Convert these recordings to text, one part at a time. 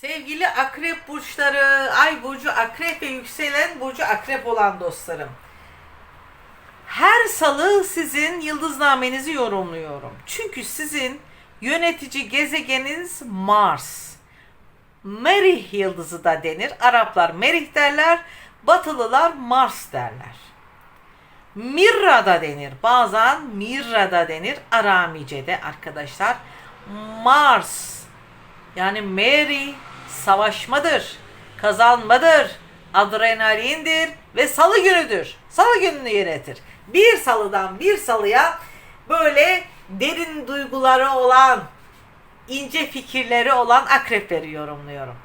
Sevgili akrep burçları, ay burcu akrep ve yükselen burcu akrep olan dostlarım. Her salı sizin yıldıznamenizi yorumluyorum. Çünkü sizin yönetici gezegeniniz Mars. Merih yıldızı da denir. Araplar Merih derler, Batılılar Mars derler. Mirra da denir. Bazen Mirra da denir. Aramice'de arkadaşlar. Mars yani Mary savaşmadır, kazanmadır, adrenalindir ve salı günüdür. Salı gününü yönetir. Bir salıdan bir salıya böyle derin duyguları olan, ince fikirleri olan akrepleri yorumluyorum.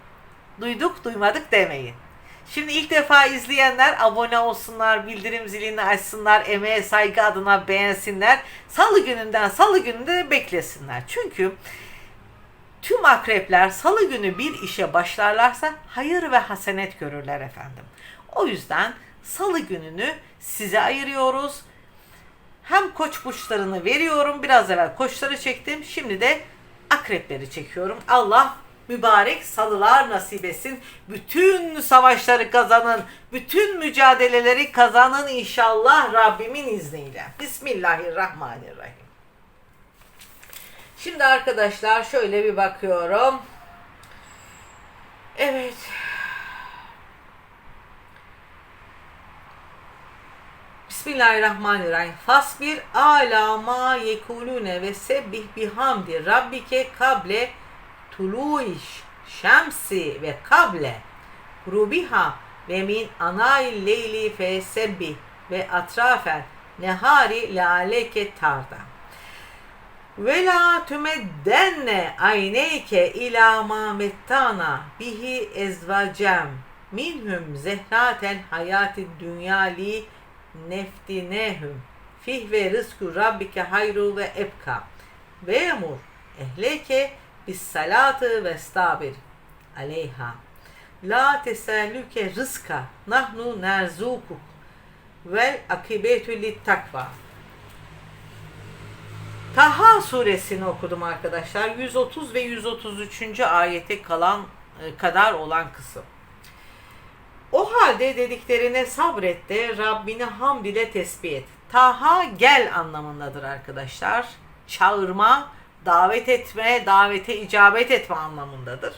Duyduk duymadık demeyin. Şimdi ilk defa izleyenler abone olsunlar, bildirim zilini açsınlar, emeğe saygı adına beğensinler. Salı gününden salı gününde de beklesinler. Çünkü Tüm akrepler salı günü bir işe başlarlarsa hayır ve hasenet görürler efendim. O yüzden salı gününü size ayırıyoruz. Hem koç burçlarını veriyorum. Biraz evvel koçları çektim. Şimdi de akrepleri çekiyorum. Allah mübarek salılar nasip etsin. Bütün savaşları kazanın. Bütün mücadeleleri kazanın inşallah Rabbimin izniyle. Bismillahirrahmanirrahim. Şimdi arkadaşlar şöyle bir bakıyorum. Evet. Bismillahirrahmanirrahim. Fasbir ala ma yekulune ve sebbih bihamdi rabbike kable tuluiş şemsi ve kable rubiha ve min anail leyli fe sebbih ve atrafen nehari lealeke tarda. Ve la tümeddenne ayneyke ila ma mettana bihi ezvacem. Minhum zehraten hayati dünyali neftinehum. Fih ve rızku rabbike hayru ve ebka. Ve emur ehleke bis salatı ve stabir aleyha. La tesellüke rızka nahnu nerzukuk vel akibetü lit takva Taha suresini okudum arkadaşlar. 130 ve 133. ayete kalan e, kadar olan kısım. O halde dediklerine sabret de Rabbini hamd ile tesbih et. Taha gel anlamındadır arkadaşlar. Çağırma, davet etme, davete icabet etme anlamındadır.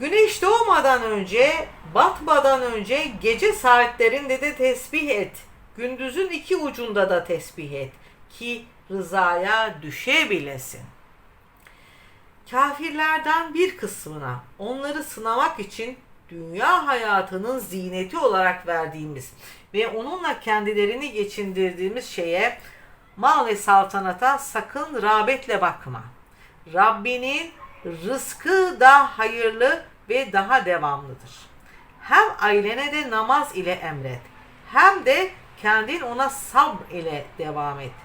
Güneş doğmadan önce, batmadan önce gece saatlerinde de tesbih et. Gündüzün iki ucunda da tesbih et ki rızaya düşebilesin. Kafirlerden bir kısmına onları sınamak için dünya hayatının zineti olarak verdiğimiz ve onunla kendilerini geçindirdiğimiz şeye mal ve saltanata sakın rağbetle bakma. Rabbinin rızkı da hayırlı ve daha devamlıdır. Hem ailene de namaz ile emret, hem de kendin ona sabr ile devam et.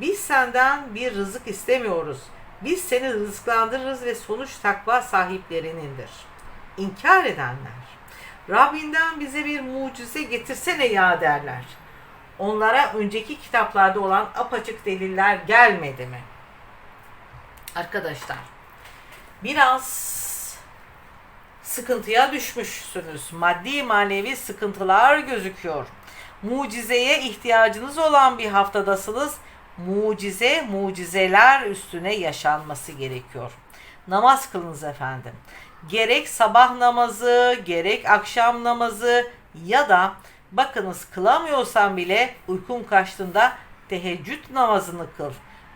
Biz senden bir rızık istemiyoruz. Biz seni rızıklandırırız ve sonuç takva sahiplerinindir. İnkar edenler, Rabbinden bize bir mucize getirsene ya derler. Onlara önceki kitaplarda olan apaçık deliller gelmedi mi? Arkadaşlar, biraz sıkıntıya düşmüşsünüz. Maddi manevi sıkıntılar gözüküyor. Mucizeye ihtiyacınız olan bir haftadasınız mucize mucizeler üstüne yaşanması gerekiyor. Namaz kılınız efendim. Gerek sabah namazı, gerek akşam namazı ya da bakınız kılamıyorsan bile uykun kaçtığında teheccüd namazını kıl.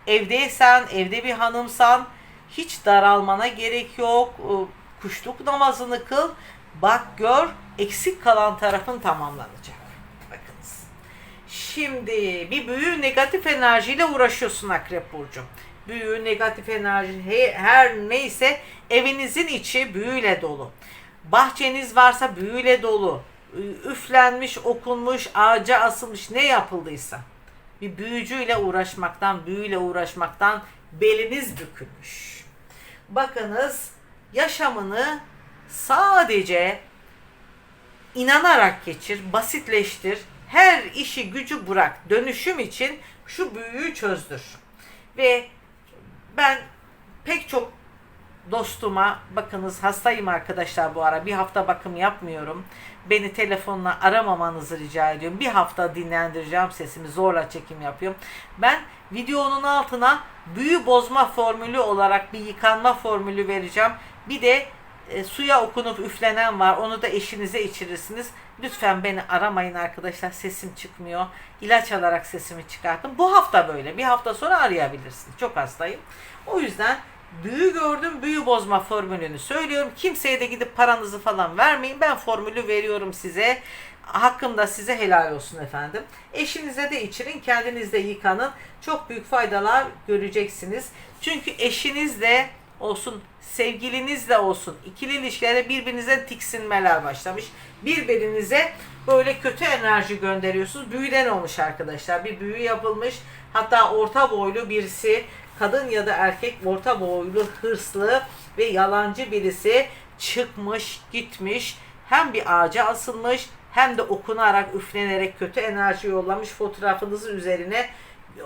Evdeysen, evde bir hanımsan hiç daralmana gerek yok. Kuşluk namazını kıl. Bak gör eksik kalan tarafın tamamlanacak. Şimdi bir büyü negatif enerjiyle uğraşıyorsun Akrep Burcu. Büyü, negatif enerji her neyse evinizin içi büyüyle dolu. Bahçeniz varsa büyüyle dolu. Üflenmiş, okunmuş, ağaca asılmış ne yapıldıysa. Bir büyücüyle uğraşmaktan, büyüyle uğraşmaktan beliniz bükülmüş. Bakınız yaşamını sadece inanarak geçir, basitleştir, her işi gücü bırak. Dönüşüm için şu büyüyü çözdür. Ve ben pek çok dostuma bakınız hastayım arkadaşlar bu ara bir hafta bakım yapmıyorum. Beni telefonla aramamanızı rica ediyorum. Bir hafta dinlendireceğim sesimi zorla çekim yapıyorum. Ben videonun altına büyü bozma formülü olarak bir yıkanma formülü vereceğim. Bir de e, suya okunup üflenen var. Onu da eşinize içirirsiniz. Lütfen beni aramayın arkadaşlar. Sesim çıkmıyor. İlaç alarak sesimi çıkarttım. Bu hafta böyle. Bir hafta sonra arayabilirsiniz. Çok hastayım. O yüzden büyü gördüm. Büyü bozma formülünü söylüyorum. Kimseye de gidip paranızı falan vermeyin. Ben formülü veriyorum size. Hakkımda size helal olsun efendim. Eşinize de içirin. Kendiniz de yıkanın. Çok büyük faydalar göreceksiniz. Çünkü eşinizle olsun, sevgilinizle olsun, ikili ilişkilerde birbirinize tiksinmeler başlamış. Birbirinize böyle kötü enerji gönderiyorsunuz. Büyüden olmuş arkadaşlar. Bir büyü yapılmış. Hatta orta boylu birisi, kadın ya da erkek orta boylu, hırslı ve yalancı birisi çıkmış, gitmiş. Hem bir ağaca asılmış hem de okunarak, üflenerek kötü enerji yollamış fotoğrafınızın üzerine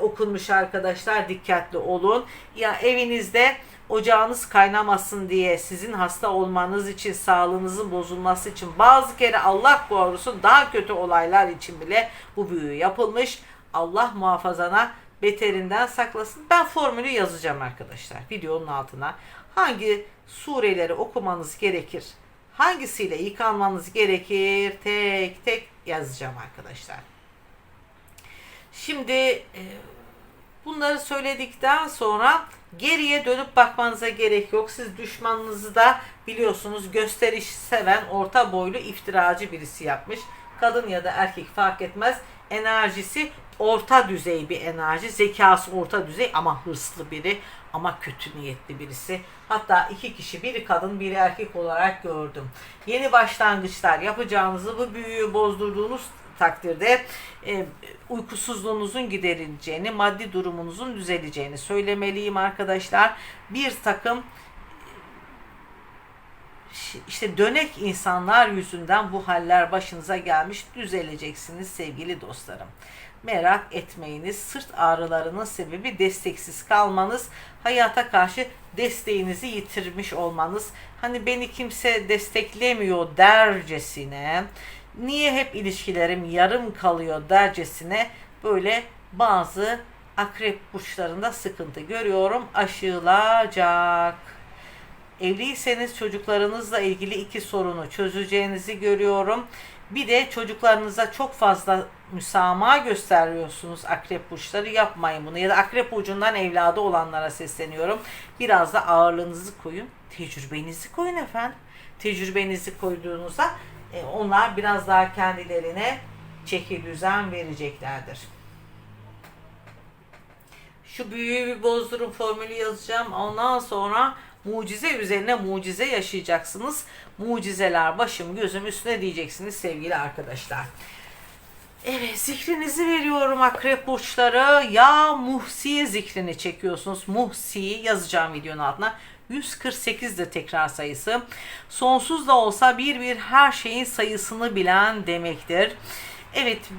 okunmuş arkadaşlar dikkatli olun. Ya evinizde ocağınız kaynamasın diye sizin hasta olmanız için sağlığınızın bozulması için bazı kere Allah korusun daha kötü olaylar için bile bu büyü yapılmış. Allah muhafazana beterinden saklasın. Ben formülü yazacağım arkadaşlar videonun altına. Hangi sureleri okumanız gerekir? Hangisiyle yıkanmanız gerekir? Tek tek yazacağım arkadaşlar. Şimdi e, bunları söyledikten sonra geriye dönüp bakmanıza gerek yok. Siz düşmanınızı da biliyorsunuz gösteriş seven orta boylu iftiracı birisi yapmış. Kadın ya da erkek fark etmez. Enerjisi orta düzey bir enerji. Zekası orta düzey ama hırslı biri ama kötü niyetli birisi. Hatta iki kişi biri kadın biri erkek olarak gördüm. Yeni başlangıçlar yapacağınızı bu büyüyü bozdurduğunuz takdirde e, uykusuzluğunuzun giderileceğini, maddi durumunuzun düzeleceğini söylemeliyim arkadaşlar. Bir takım işte dönek insanlar yüzünden bu haller başınıza gelmiş düzeleceksiniz sevgili dostlarım. Merak etmeyiniz. Sırt ağrılarının sebebi desteksiz kalmanız, hayata karşı desteğinizi yitirmiş olmanız. Hani beni kimse desteklemiyor dercesine, niye hep ilişkilerim yarım kalıyor dercesine böyle bazı akrep burçlarında sıkıntı görüyorum. Aşılacak. Evliyseniz çocuklarınızla ilgili iki sorunu çözeceğinizi görüyorum. Bir de çocuklarınıza çok fazla müsamaha gösteriyorsunuz akrep burçları yapmayın bunu. Ya da akrep burcundan evladı olanlara sesleniyorum. Biraz da ağırlığınızı koyun. Tecrübenizi koyun efendim. Tecrübenizi koyduğunuzda e, onlar biraz daha kendilerine çeki düzen vereceklerdir. Şu büyüyü bir bozdurun formülü yazacağım. Ondan sonra mucize üzerine mucize yaşayacaksınız. Mucizeler başım gözüm üstüne diyeceksiniz sevgili arkadaşlar. Evet zikrinizi veriyorum akrep burçları. Ya Muhsi zikrini çekiyorsunuz. Muhsi yazacağım videonun altına. 148'dir tekrar sayısı. Sonsuz da olsa bir bir her şeyin sayısını bilen demektir. Evet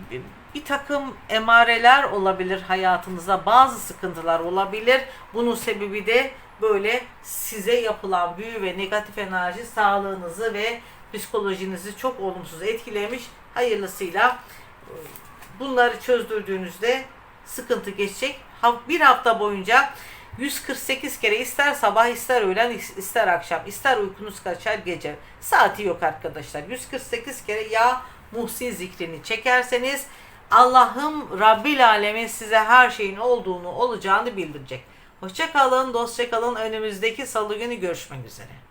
bir takım emareler olabilir hayatınızda bazı sıkıntılar olabilir. Bunun sebebi de böyle size yapılan büyü ve negatif enerji sağlığınızı ve psikolojinizi çok olumsuz etkilemiş. Hayırlısıyla e, bunları çözdürdüğünüzde sıkıntı geçecek. Bir hafta boyunca 148 kere ister sabah ister öğlen ister akşam ister uykunuz kaçar gece saati yok arkadaşlar 148 kere ya muhsi zikrini çekerseniz Allah'ım Rabbil Alemin size her şeyin olduğunu olacağını bildirecek. Hoşçakalın, dostça kalın. Önümüzdeki salı günü görüşmek üzere.